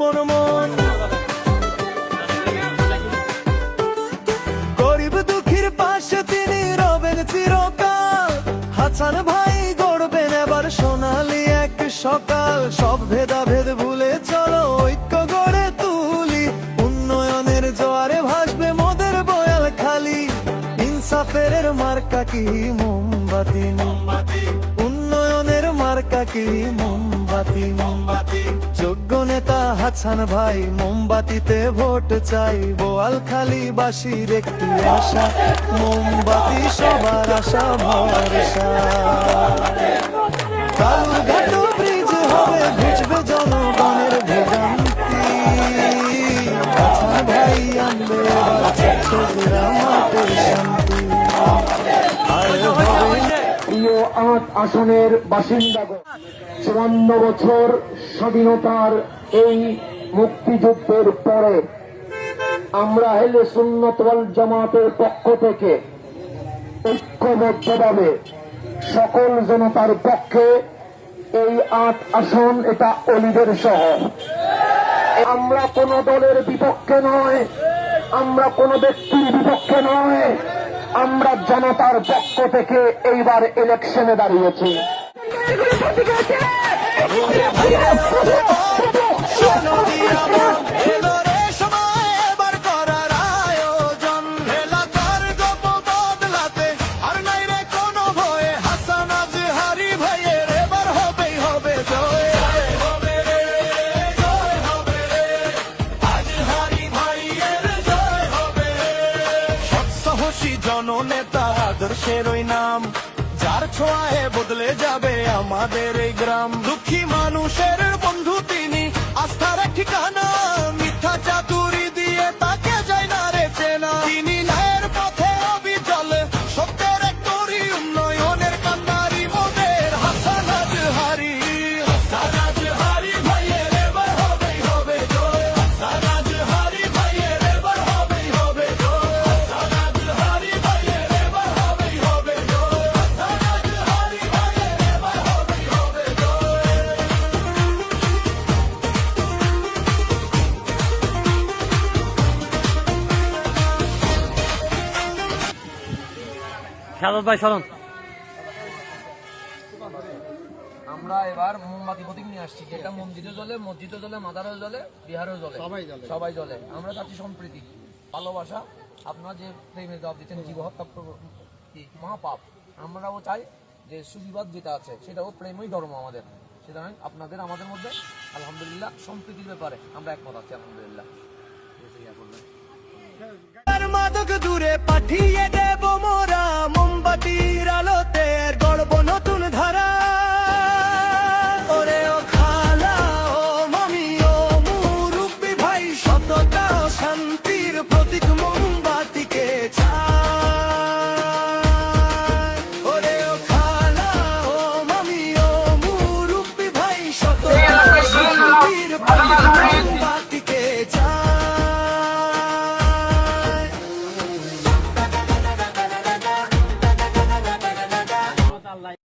মন। গরিব দুঃখীর পাশে তিনি রবেন চিরকাল। হাসান ভাই গড়বেন এবার সোনালি এক সকাল। সব ভেদাভেদ ভুলে চলো ঐক্য গড়ে তুলি। উন্নয়নের জোয়ারে ভাসবে মদের বয়াল খালি। ইনসাফের মার্কা কি মোমবাতি। উন্নয়নের মার্কা কি মোমবাতি? মোমবাতি। যোগ্য নেতা হাসান ভাই, মোমবাতিতে ভোট চাই। বোয়াল খালি বাসির একটি আশা, মোমবাতি সবার আশা ভরসা এবার আট আসনের বাসিন্দাগণ চুয়ান্ন বছর স্বাধীনতার এই মুক্তিযুদ্ধের পরে আমরা হেলে সুন্নত জামাতের পক্ষ থেকে ঐক্যবদ্ধভাবে সকল জনতার পক্ষে এই আট আসন এটা অলিদের শহর। আমরা কোন দলের বিপক্ষে নয়, আমরা কোন ব্যক্তির বিপক্ষে নয়। আমরা জনতার পক্ষ থেকে এইবার ইলেকশনে দাঁড়িয়েছি। জননেতা আদর্শের ওই নাম যার ছোঁয়ায় বদলে যাবে আমাদের এই গ্রাম দুঃখী মানুষের খেলার ভাই চলুন। আমরা এবার মোমবাতি প্রতীক নিয়ে আসছি যেটা মন্দিরে জ্বলে মসজিদে জ্বলে মাদারও জ্বলে বিহারেও জ্বলে। সবাই জ্বলে। সবাই জ্বলে। আমরা চাচ্ছি সম্প্রীতি ভালোবাসা আপনারা যে প্রেমের জবাব দিচ্ছেন জীব হত্যা মহাপাপ আমরাও চাই যে সুবিবাদ যেটা আছে সেটাও প্রেমই ধর্ম আমাদের। সেটা আপনাদের আমাদের মধ্যে। আলহামদুলিল্লাহ সম্প্রীতির ব্যাপারে আমরা একমত আছি আলহামদুলিল্লাহ। মাদক দূরে পাঠিয়ে মোমবাতির আলোতে গড়ব নতুন ধারা। ওরে ও ভাই সততা শান্তির প্রতীক মোমবাতিকে ছা